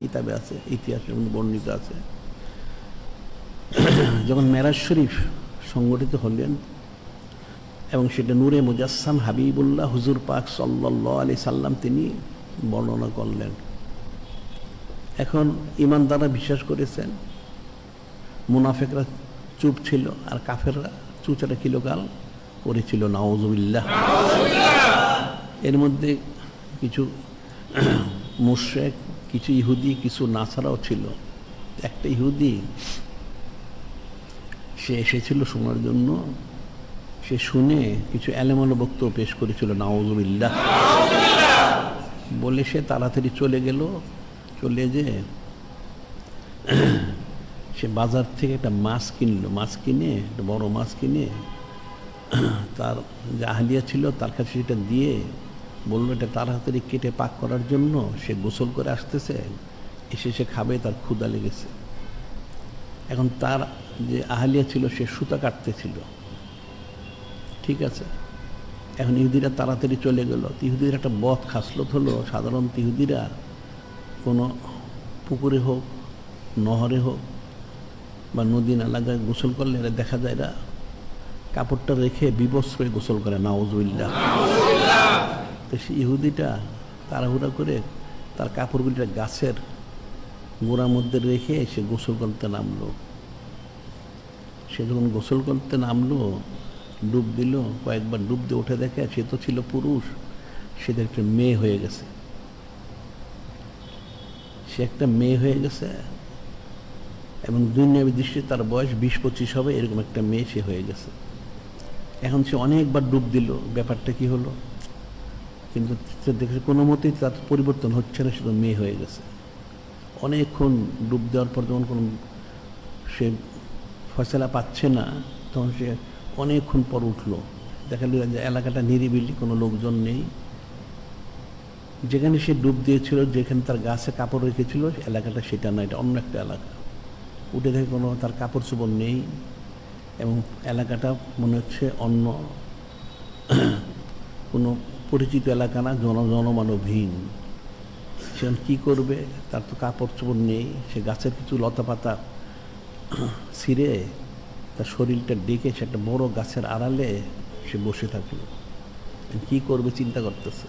কিতাবে আছে ইতিহাসের মধ্যে বর্ণিত আছে। যখন মেরাজ শরীফ সংগঠিত হলেন এবং সেটা নূরে মুজাসসাম হাবিবুল্লাহ হুজুর পাক সাল্লাহ আলি সাল্লাম তিনি বর্ণনা করলেন। এখন ইমানদাররা বিশ্বাস করেছেন মুনাফেকরা চুপ ছিল আর কাফেররা চুচারা কিলোকাল করেছিল। নওয়াজুবিল্লাহ এর মধ্যে কিছু মুশেক কিছু ইহুদি, কিছু নাসারাও ছিল। একটা ইহুদি, সে এসেছিল শোনার জন্য। সে শুনে কিছু এলেমলো বক্তব্য পেশ করেছিল নাওজুবিল্লাহ বলে সে তাড়াতাড়ি চলে গেল। চলে যে সে বাজার থেকে একটা মাছ কিনলো। মাছ কিনে, একটা বড় মাছ কিনে, তার যে আহলিয়া ছিল তার কাছে সেটা দিয়ে বলল, এটা তাড়াতাড়ি কেটে পাক করার জন্য সে গোসল করে আসতেছে, এসে সে খাবে, তার ক্ষুদা লেগেছে। এখন তার যে আহালিয়া ছিল, সে সুতা কাটতেছিল। ঠিক আছে? এখন ইহুদিরা তাড়াতাড়ি চলে গেল। ইহুদির একটা বধ খাসলত হলো, সাধারণত ইহুদিরা কোনো পুকুরে হোক, নহরে হোক বা নদী নালাগায় গোসল করলে এরা দেখা যায় এরা কাপড়টা রেখে বিবস্ত্রয় গোসল করে নাওজুল্লাহ তো সে ইহুদিটা তাড়াহুড়া করে তার কাপড়গুলিটা গাছের গোড়ার মধ্যে রেখে সে গোসল করতে নামলো। সে যখন গোসল করতে নামলো, ডুব দিল, কয়েকবার ডুব দিয়ে উঠে দেখে সে তো ছিল পুরুষ সে তো একটা মেয়ে হয়ে গেছে। সে একটা মেয়ে হয়ে গেছে এবং দুনিয়াবী দৃষ্টি তার বয়স বিশ পঁচিশ হবে, এরকম একটা মেয়ে সে হয়ে গেছে। এখন সে অনেকবার ডুব দিল, ব্যাপারটা কি হলো? কিন্তু দেখেছে কোনো মতেই তার পরিবর্তন হচ্ছে না তো মেয়ে হয়ে গেছে। অনেকক্ষণ ডুব দেওয়ার পর যখন কোনো সে ফয়সলা পাচ্ছে না, তখন সে অনেকক্ষণ পর উঠল। দেখা গেল যে এলাকাটা নিরিবিলি, কোনো লোকজন নেই। যেখানে সে ডুব দিয়েছিল, যেখানে তার গাছে কাপড় রেখেছিল, এলাকাটা সেটা না, এটা অন্য একটা এলাকা। উঠে দেখে কোনো তার কাপড় চোপড় নেই এবং এলাকাটা মনে হচ্ছে অন্য। কোনো পরিচিত এলাকা না, জন জনমানবহীন। সে কী করবে? তার তো কাপড় চোপড় নেই। সে গাছের কিছু লতা পাতা ছিঁড়ে তার শরীরটা ডেকে সে একটা বড় গাছের আড়ালে সে বসে থাকল। কী করবে চিন্তা করতেছে।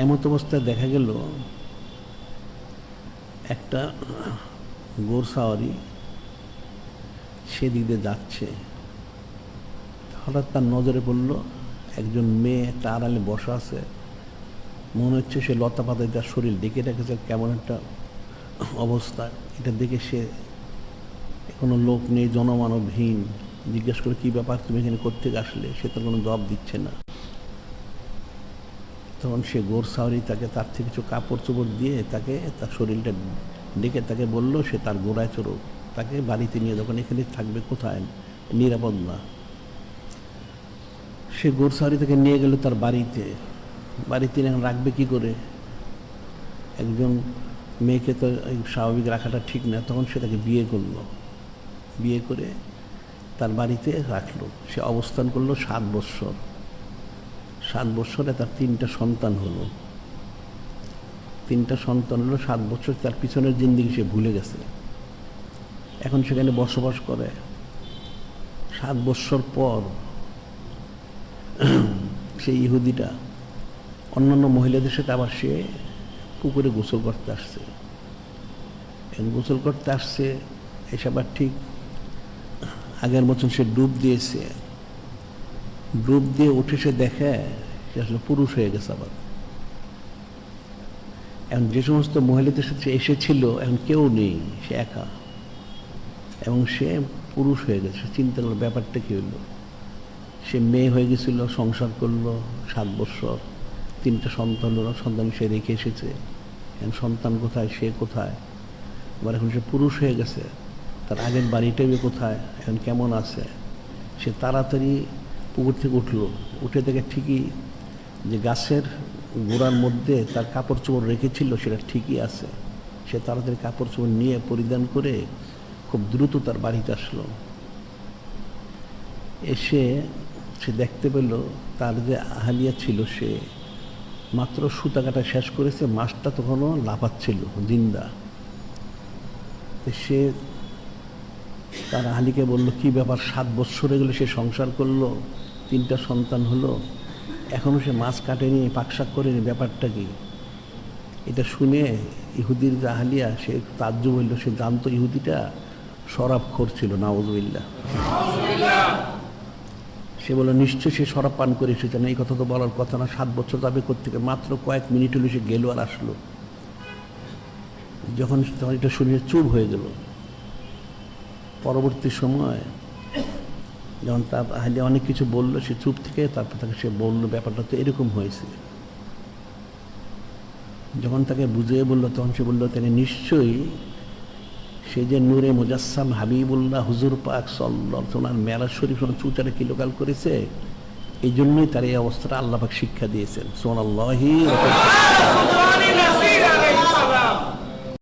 এমত অবস্থায় দেখা গেল, একটা গোরসাওয়ারি সেদিক দিয়ে যাচ্ছে। হঠাৎ তার নজরে পড়ল একজন মেয়ে একটা আড়ালে বসা আছে। মনে হচ্ছে সে লতা পাতায় তার শরীর ডেকে রেখেছে, কেমন একটা অবস্থা। এটা দেখে সে কোনো লোক নেই, জনমানবহীন। জিজ্ঞেস করে, কী ব্যাপার? তুমি এখানে করতে আসলে? সে তো কোনো জবাব দিচ্ছে না। তখন সে গোর সাওয়ারি তাকে তার থেকে কিছু কাপড় চোপড় দিয়ে তাকে তার শরীরটা ডেকে তাকে বলল, সে তার গোড়ায় চড়ুক। তাকে বাড়িতে নিয়ে যখন এখানে থাকবে, কোথায়? নিরাপদ না। সে গোর থেকে নিয়ে গেল তার বাড়িতে। বাড়িতে এখন রাখবে কি করে? একজন মেয়েকে তো স্বাভাবিক রাখাটা ঠিক না, তখন সে তাকে বিয়ে করল। বিয়ে করে তার বাড়িতে রাখল। সে অবস্থান করল সাত বৎসর। সাত বৎসরে তার তিনটা সন্তান হলো। তিনটা সন্তান হলো, সাত বছর তার পিছনের জিন্দিগি সে ভুলে গেছে। এখন সেখানে বসবাস করে। সাত বৎসর পর সেই ইহুদিটা অন্যান্য মহিলাদের সাথে আবার সে পুকুরে গোসল করতে আসছে। গোসল করতে আসছে, এসে আবার ঠিক আগের মতন সে ডুব দিয়েছে। ডুব দিয়ে উঠে সে দেখে সে আসলে পুরুষ হয়ে গেছে আবার। এখন যে সমস্ত মহিলাদের সাথে এসেছিল, এখন কেউ নেই, সে একা। এবং সে পুরুষ হয়ে গেছে চিন্তা করল ব্যাপারটা কী হলো? সে মেয়ে হয়ে গেছিল, সংসার করল সাত বৎসর তিনটা সন্তান হলো, সন্তান সে রেখে এসেছে। এখন সন্তান কোথায়, সে কোথায়? এবার এখন সে পুরুষ হয়ে গেছে। তার আগের বাড়িটাই কোথায়? এখন কেমন আছে? সে তাড়াতাড়ি পুকুর থেকে উঠল। উঠে থেকে ঠিকই যে গাছের গোড়ার মধ্যে তার কাপড় চোপড় রেখেছিল, সেটা ঠিকই আছে। সে তাড়াতাড়ি কাপড় চোপড় নিয়ে পরিধান করে খুব দ্রুত তার বাড়িতে আসলো। এসে সে দেখতে পেল তার যে আহালিয়া ছিল সে। মাত্র সুতা কাটা শেষ করেছে, মাছটা তখনও লাফাচ্ছিল, জিন্দা। সে তার আহালিকে বলল, কি ব্যাপার, সাত বৎসর গেলে সে সংসার করল, তিনটা সন্তান হলো এখনও সে মাছ কাটেনি, পাকশাক করেনি, ব্যাপারটা কি? এটা শুনে ইহুদির আহলিয়া, সে তাজ্জু বলল সে জানতো ইহুদিটা শরাব ছিল নাওজবিল্লা সে বলল নিশ্চয়ই সে শরাব পান করে এসেছে। না, এই কথা তো বলার কথা না, সাত বছর যাবে থেকে মাত্র কয়েক মিনিট হলে সে গেল আর আসলো। যখন তখন এটা শুনে চুপ হয়ে গেল। পরবর্তী সময় যখন তার আহলে অনেক কিছু বলল, সে চুপ থেকে তারপর তাকে সে বলল, ব্যাপারটা তো এরকম হয়েছে। যখন তাকে বুঝিয়ে বলল, তখন সে বলল তিনি নিশ্চয়ই সে যে নূরে মুজাসসাম হাবিবুল্লাহ হুজুর পাক সল্লার মেলা শরীফ চুচারে কিলোকাল করেছে? এই জন্যই তার এই অবস্থাটা আল্লাহ পাক শিক্ষা দিয়েছেন। সোনাল্লাহি